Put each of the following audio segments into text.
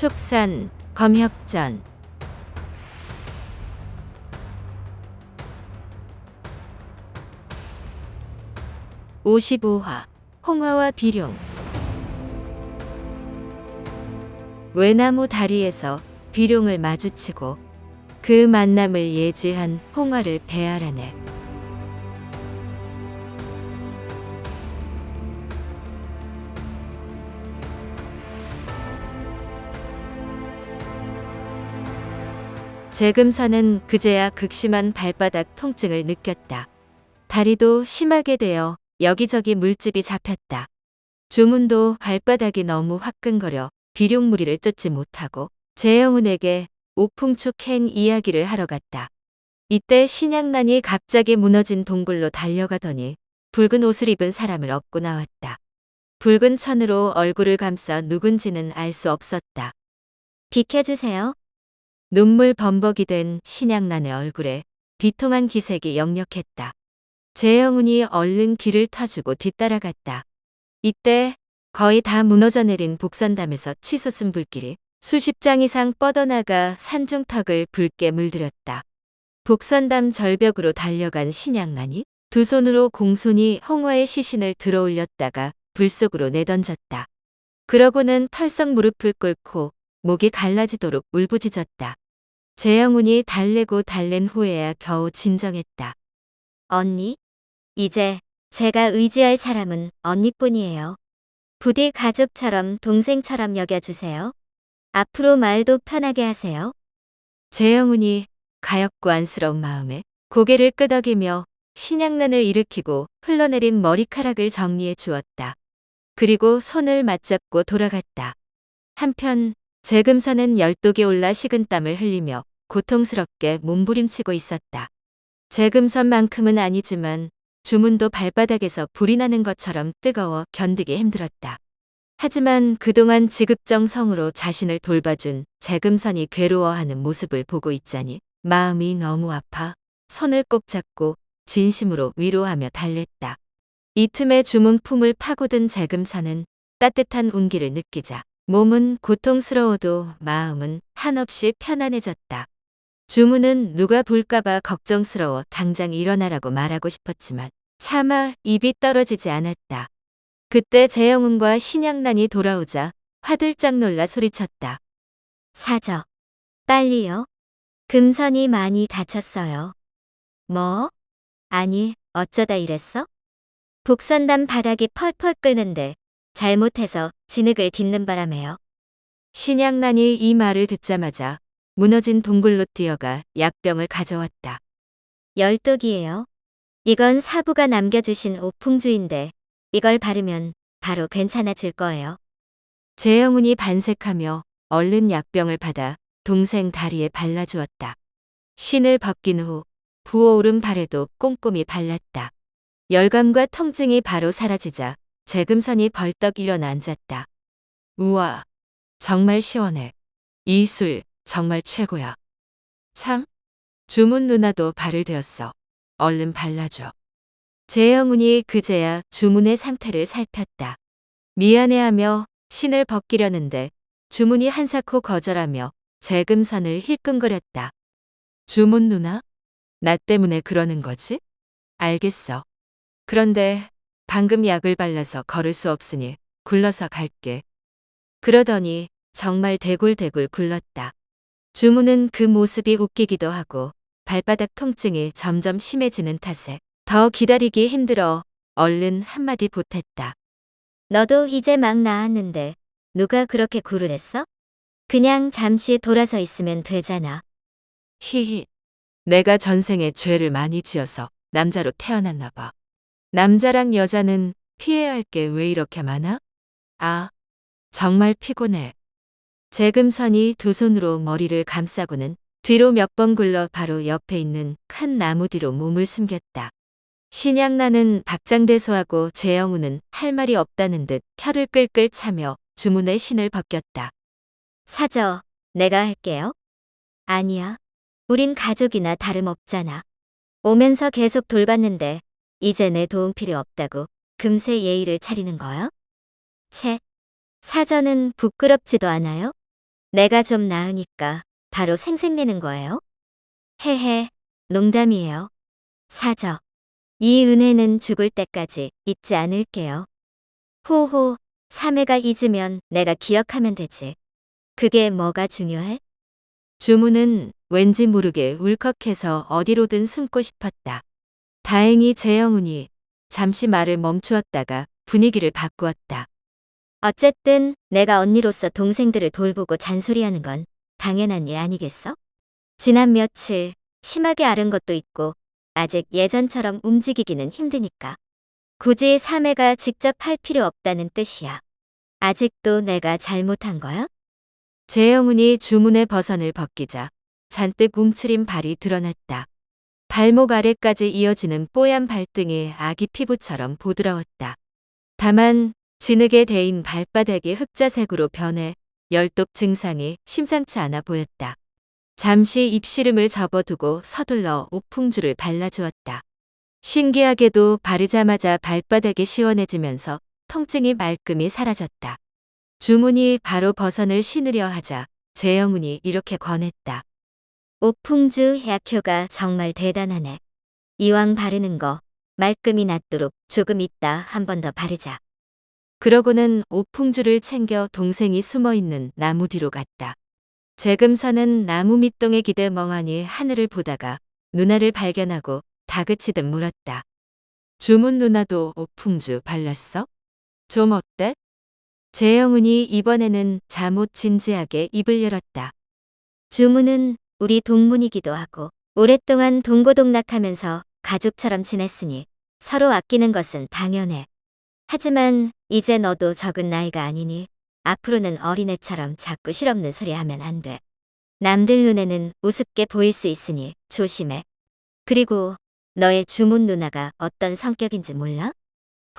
축산, 검협전. (55화) 홍화와 비룡. 외나무 다리에서 비룡을 마주치고 그 만남을 예지한 홍화를 배알아내 재금선은 그제야 극심한 발바닥 통증을 느꼈다. 다리도 심하게 되어 여기저기 물집이 잡혔다. 주문도 발바닥이 너무 화끈거려 비룡무리를 쫓지 못하고 재영훈에게 오풍축행 이야기를 하러 갔다. 이때 신양난이 갑자기 무너진 동굴로 달려가더니 붉은 옷을 입은 사람을 업고 나왔다. 붉은 천으로 얼굴을 감싸 누군지는 알 수 없었다. 비켜주세요. 눈물 범벅이 된 신양난의 얼굴에 비통한 기색이 역력했다. 재영훈이 얼른 길을 터주고 뒤따라갔다. 이때 거의 다 무너져 내린 복선담에서 치솟은 불길이 수십 장 이상 뻗어나가 산중턱을 붉게 물들였다. 복선담 절벽으로 달려간 신양난이 두 손으로 공손히 홍화의 시신을 들어올렸다가 불 속으로 내던졌다. 그러고는 털썩 무릎을 꿇고 목이 갈라지도록 울부짖었다. 재영훈이 달래고 달랜 후에야 겨우 진정했다. 언니, 이제 제가 의지할 사람은 언니뿐이에요. 부디 가족처럼 동생처럼 여겨주세요. 앞으로 말도 편하게 하세요. 재영훈이 가엾고 안쓰러운 마음에 고개를 끄덕이며 신양난을 일으키고 흘러내린 머리카락을 정리해 주었다. 그리고 손을 맞잡고 돌아갔다. 한편 재금선은 열독이 올라 식은땀을 흘리며 고통스럽게 몸부림치고 있었다. 재금선만큼은 아니지만 주문도 발바닥에서 불이 나는 것처럼 뜨거워 견디기 힘들었다. 하지만 그동안 지극정성으로 자신을 돌봐준 재금선이 괴로워하는 모습을 보고 있자니 마음이 너무 아파 손을 꼭 잡고 진심으로 위로하며 달랬다. 이 틈에 주문 품을 파고든 재금선은 따뜻한 온기를 느끼자 몸은 고통스러워도 마음은 한없이 편안해졌다. 주문은 누가 볼까봐 걱정스러워 당장 일어나라고 말하고 싶었지만 차마 입이 떨어지지 않았다. 그때 재영훈과 신양난이 돌아오자 화들짝 놀라 소리쳤다. 사저, 빨리요. 금선이 많이 다쳤어요. 뭐? 아니, 어쩌다 이랬어? 복선담 바닥이 펄펄 끓는데 잘못해서 진흙을 딛는 바람에요. 신양난이 이 말을 듣자마자 무너진 동굴로 뛰어가 약병을 가져왔다. 열독이에요. 이건 사부가 남겨주신 오풍주인데 이걸 바르면 바로 괜찮아질 거예요. 재영훈이 반색하며 얼른 약병을 받아 동생 다리에 발라주었다. 신을 벗긴 후 부어오른 발에도 꼼꼼히 발랐다. 열감과 통증이 바로 사라지자 재금선이 벌떡 일어나 앉았다. 우와, 정말 시원해. 이 술 정말 최고야. 참, 주문 누나도 발을 대었어. 얼른 발라줘. 재영훈이 그제야 주문의 상태를 살폈다. 미안해하며 신을 벗기려는데 주문이 한사코 거절하며 재금선을 힐끔거렸다. 주문 누나? 나 때문에 그러는 거지? 알겠어. 그런데 방금 약을 발라서 걸을 수 없으니 굴러서 갈게. 그러더니 정말 대굴대굴 굴렀다. 주문은 그 모습이 웃기기도 하고 발바닥 통증이 점점 심해지는 탓에 더 기다리기 힘들어 얼른 한마디 보탰다. 너도 이제 막 나았는데 누가 그렇게 했어? 그냥 잠시 돌아서 있으면 되잖아. 히히. 내가 전생에 죄를 많이 지어서 남자로 태어났나 봐. 남자랑 여자는 피해야 할 게 왜 이렇게 많아? 아, 정말 피곤해. 재금선이 두 손으로 머리를 감싸고는 뒤로 몇 번 굴러 바로 옆에 있는 큰 나무 뒤로 몸을 숨겼다. 신양나는 박장대소하고 재영우는 할 말이 없다는 듯 혀를 끌끌 차며 주문의 신을 벗겼다. 사저, 내가 할게요. 아니야. 우린 가족이나 다름없잖아. 오면서 계속 돌봤는데 이제 내 도움 필요 없다고 금세 예의를 차리는 거야? 채, 사저는 부끄럽지도 않아요? 내가 좀 나으니까 바로 생색내는 거예요? 헤헤, 농담이에요. 사저. 이 은혜는 죽을 때까지 잊지 않을게요. 호호, 사매가 잊으면 내가 기억하면 되지. 그게 뭐가 중요해? 주문은 왠지 모르게 울컥해서 어디로든 숨고 싶었다. 다행히 재영훈이 잠시 말을 멈추었다가 분위기를 바꾸었다. 어쨌든 내가 언니로서 동생들을 돌보고 잔소리하는 건 당연한 일 아니겠어? 지난 며칠 심하게 앓은 것도 있고 아직 예전처럼 움직이기는 힘드니까. 굳이 사매가 직접 할 필요 없다는 뜻이야. 아직도 내가 잘못한 거야? 재영훈이 주문의 버선을 벗기자 잔뜩 움츠린 발이 드러났다. 발목 아래까지 이어지는 뽀얀 발등이 아기 피부처럼 보드라웠다. 다만 진흙에 대인 발바닥이 흑자색으로 변해 열독 증상이 심상치 않아 보였다. 잠시 입시름을 접어두고 서둘러 오풍주를 발라주었다. 신기하게도 바르자마자 발바닥이 시원해지면서 통증이 말끔히 사라졌다. 주문이 바로 버선을 신으려 하자 재영훈이 이렇게 권했다. 오풍주 약효가 정말 대단하네. 이왕 바르는 거 말끔히 낫도록 조금 있다 한 번 더 바르자. 그러고는 오풍주를 챙겨 동생이 숨어 있는 나무 뒤로 갔다. 재금선은 나무 밑동에 기대 멍하니 하늘을 보다가 누나를 발견하고 다그치듯 물었다. 주문 누나도 오풍주 발랐어? 좀 어때? 재영훈이 이번에는 잠옷 진지하게 입을 열었다. 주문은 우리 동문이기도 하고 오랫동안 동고동락하면서 가족처럼 지냈으니 서로 아끼는 것은 당연해. 하지만 이제 너도 적은 나이가 아니니 앞으로는 어린애처럼 자꾸 실없는 소리 하면 안 돼. 남들 눈에는 우습게 보일 수 있으니 조심해. 그리고 너의 주문 누나가 어떤 성격인지 몰라?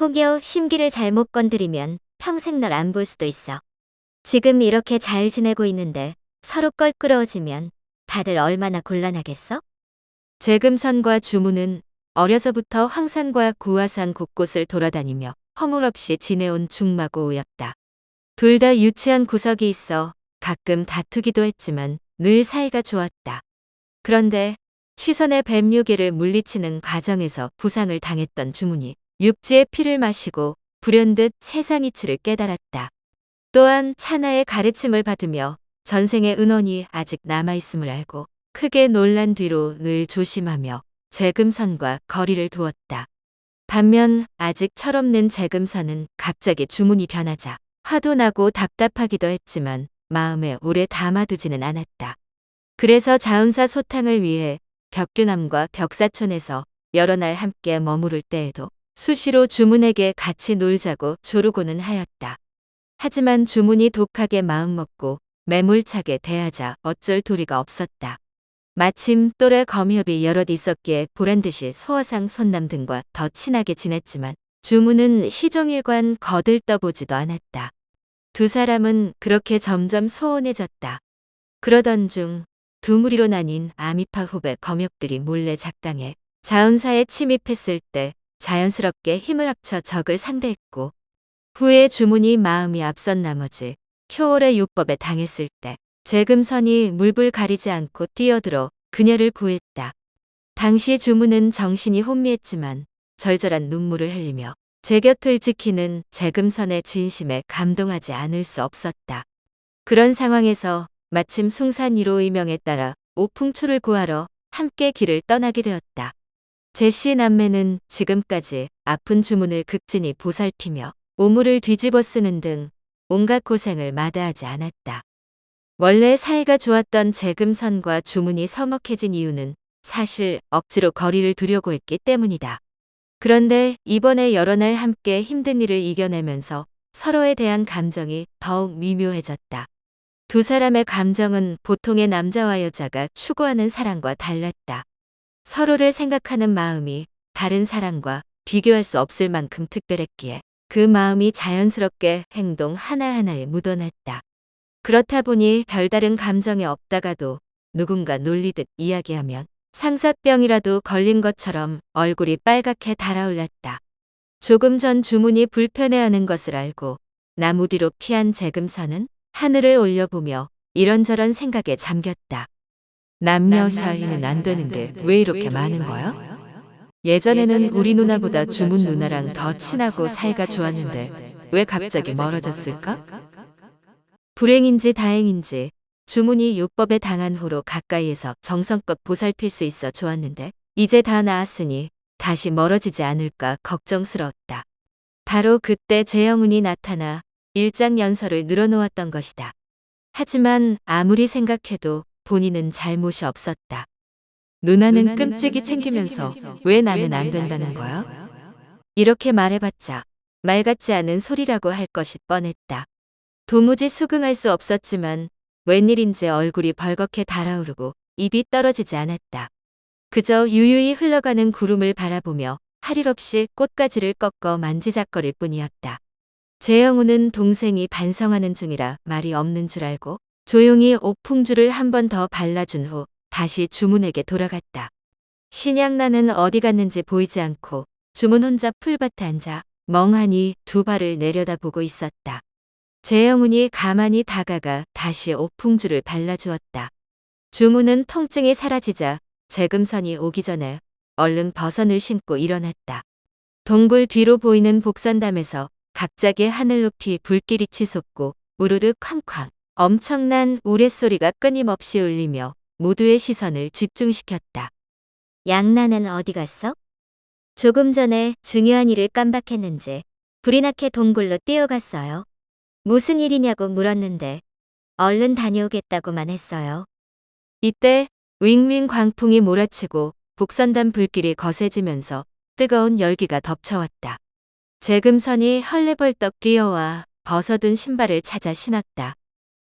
혹여 심기를 잘못 건드리면 평생 널 안 볼 수도 있어. 지금 이렇게 잘 지내고 있는데 서로 껄끄러워지면 다들 얼마나 곤란하겠어? 재금선과 주문은 어려서부터 황산과 구화산 곳곳을 돌아다니며 허물없이 지내온 중마고우였다. 둘 다 유치한 구석이 있어 가끔 다투기도 했지만 늘 사이가 좋았다. 그런데 시선의 뱀요괴를 물리치는 과정에서 부상을 당했던 주문이 육지의 피를 마시고 불현듯 세상 이치를 깨달았다. 또한 차나의 가르침을 받으며 전생의 은원이 아직 남아있음을 알고 크게 놀란 뒤로 늘 조심하며 재금선과 거리를 두었다. 반면 아직 철없는 재금선은 갑자기 주문이 변하자 화도 나고 답답하기도 했지만 마음에 오래 담아두지는 않았다. 그래서 자은사 소탕을 위해 벽규남과 벽사촌에서 여러 날 함께 머무를 때에도 수시로 주문에게 같이 놀자고 조르고는 하였다. 하지만 주문이 독하게 마음먹고 매몰차게 대하자 어쩔 도리가 없었다. 마침 또래 검협이 여럿 있었기에 보란듯이 소화상 손남 등과 더 친하게 지냈지만 주문은 시종일관 거들떠보지도 않았다. 두 사람은 그렇게 점점 소원해졌다. 그러던 중 두 무리로 나뉜 아미파 후배 검역들이 몰래 작당해 자은사에 침입했을 때 자연스럽게 힘을 합쳐 적을 상대했고 후에 주문이 마음이 앞선 나머지 효월의 요법에 당했을 때 재금선이 물불 가리지 않고 뛰어들어 그녀를 구했다. 당시 주문은 정신이 혼미했지만 절절한 눈물을 흘리며 제 곁을 지키는 재금선의 진심에 감동하지 않을 수 없었다. 그런 상황에서 마침 숭산 1호의 명에 따라 오풍초를 구하러 함께 길을 떠나게 되었다. 제시 남매는 지금까지 아픈 주문을 극진히 보살피며 오물을 뒤집어 쓰는 등 온갖 고생을 마다하지 않았다. 원래 사이가 좋았던 재금선과 주문이 서먹해진 이유는 사실 억지로 거리를 두려고 했기 때문이다. 그런데 이번에 여러 날 함께 힘든 일을 이겨내면서 서로에 대한 감정이 더욱 미묘해졌다. 두 사람의 감정은 보통의 남자와 여자가 추구하는 사랑과 달랐다. 서로를 생각하는 마음이 다른 사람과 비교할 수 없을 만큼 특별했기에 그 마음이 자연스럽게 행동 하나하나에 묻어났다. 그렇다 보니 별다른 감정이 없다가도 누군가 놀리듯 이야기하면 상사병이라도 걸린 것처럼 얼굴이 빨갛게 달아올랐다. 조금 전 주문이 불편해하는 것을 알고 나무 뒤로 피한 재금선은 하늘을 올려보며 이런저런 생각에 잠겼다. 남녀 사이는 안 되는데 왜 이렇게 많은 거야? 예전에는 우리 누나보다 주문 누나랑 더 친하고 사이가 좋았는데 왜 갑자기 멀어졌을까? 불행인지 다행인지 주문이 요법에 당한 후로 가까이에서 정성껏 보살필 수 있어 좋았는데 이제 다 나았으니 다시 멀어지지 않을까 걱정스러웠다. 바로 그때 재영운이 나타나 일장 연설을 늘어놓았던 것이다. 하지만 아무리 생각해도 본인은 잘못이 없었다. 누나는 끔찍이 챙기면서 왜 나는 안 된다는 거야? 이렇게 말해봤자 말 같지 않은 소리라고 할 것이 뻔했다. 도무지 수긍할 수 없었지만 웬일인지 얼굴이 벌겋게 달아오르고 입이 떨어지지 않았다. 그저 유유히 흘러가는 구름을 바라보며 할일 없이 꽃가지를 꺾어 만지작거릴 뿐이었다. 재영우는 동생이 반성하는 중이라 말이 없는 줄 알고 조용히 오풍주를 한 번 더 발라준 후 다시 주문에게 돌아갔다. 신양나는 어디 갔는지 보이지 않고 주문 혼자 풀밭에 앉아 멍하니 두 발을 내려다보고 있었다. 재영운이 가만히 다가가 다시 오풍주를 발라주었다. 주문은 통증이 사라지자 재금선이 오기 전에 얼른 버선을 신고 일어났다. 동굴 뒤로 보이는 복선담에서 갑자기 하늘 높이 불길이 치솟고 우르르 쾅쾅 엄청난 우레소리가 끊임없이 울리며 모두의 시선을 집중시켰다. 양나는 어디 갔어? 조금 전에 중요한 일을 깜박했는지 불이 나게 동굴로 뛰어갔어요. 무슨 일이냐고 물었는데 얼른 다녀오겠다고만 했어요. 이때 윙윙 광풍이 몰아치고 복선담 불길이 거세지면서 뜨거운 열기가 덮쳐왔다. 재금선이 헐레벌떡 뛰어와 벗어둔 신발을 찾아 신었다.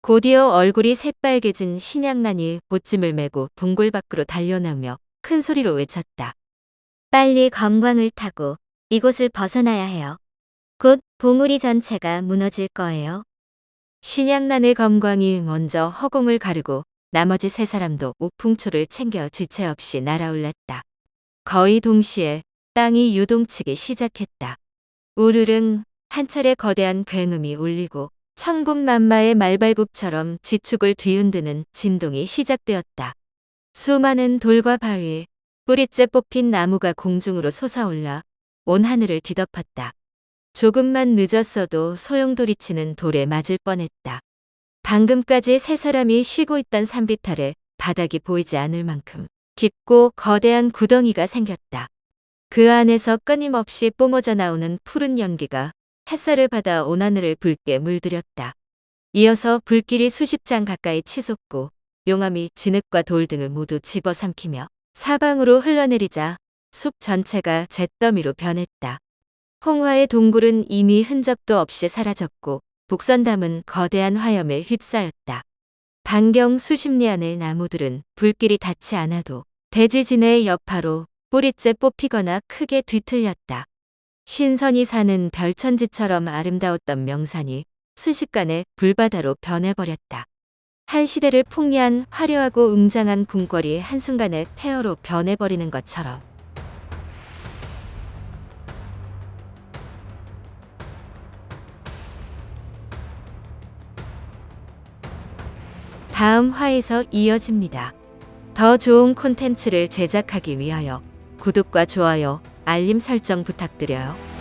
곧이어 얼굴이 새빨개진 신양난이 보찜을 메고 동굴 밖으로 달려나오며 큰 소리로 외쳤다. 빨리 검광을 타고 이곳을 벗어나야 해요. 곧 봉우리 전체가 무너질 거예요. 신양난의 검광이 먼저 허공을 가르고 나머지 세 사람도 오풍초를 챙겨 지체 없이 날아올랐다. 거의 동시에 땅이 유동치기 시작했다. 우르릉 한 차례 거대한 굉음이 울리고 천군만마의 말발굽처럼 지축을 뒤흔드는 진동이 시작되었다. 수많은 돌과 바위, 뿌리째 뽑힌 나무가 공중으로 솟아올라 온 하늘을 뒤덮었다. 조금만 늦었어도 소용돌이치는 돌에 맞을 뻔했다. 방금까지 세 사람이 쉬고 있던 산비탈에 바닥이 보이지 않을 만큼 깊고 거대한 구덩이가 생겼다. 그 안에서 끊임없이 뿜어져 나오는 푸른 연기가 햇살을 받아 온 하늘을 붉게 물들였다. 이어서 불길이 수십 장 가까이 치솟고 용암이 진흙과 돌 등을 모두 집어삼키며 사방으로 흘러내리자 숲 전체가 잿더미로 변했다. 홍화의 동굴은 이미 흔적도 없이 사라졌고 복선담은 거대한 화염에 휩싸였다. 반경 수십 리 안의 나무들은 불길이 닿지 않아도 대지진의 여파로 뿌리째 뽑히거나 크게 뒤틀렸다. 신선이 사는 별천지처럼 아름다웠던 명산이 순식간에 불바다로 변해버렸다. 한 시대를 풍미한 화려하고 웅장한 궁궐이 한순간에 폐허로 변해버리는 것처럼. 다음 화에서 이어집니다. 더 좋은 콘텐츠를 제작하기 위하여 구독과 좋아요, 알림 설정 부탁드려요.